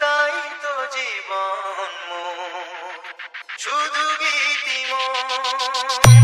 তাই তো জীবন শুধু গীতিময়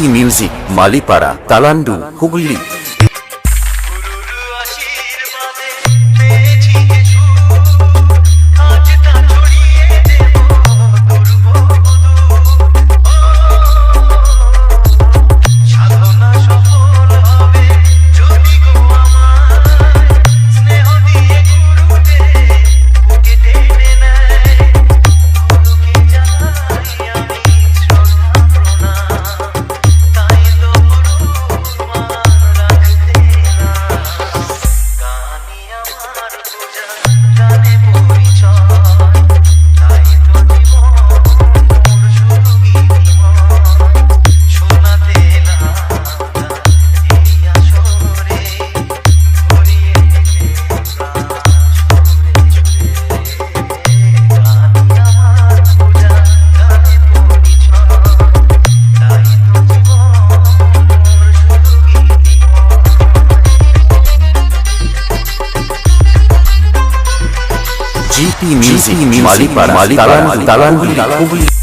TV music Malipara Talandu Hooghly Music Mali para Mali para Mali para Mali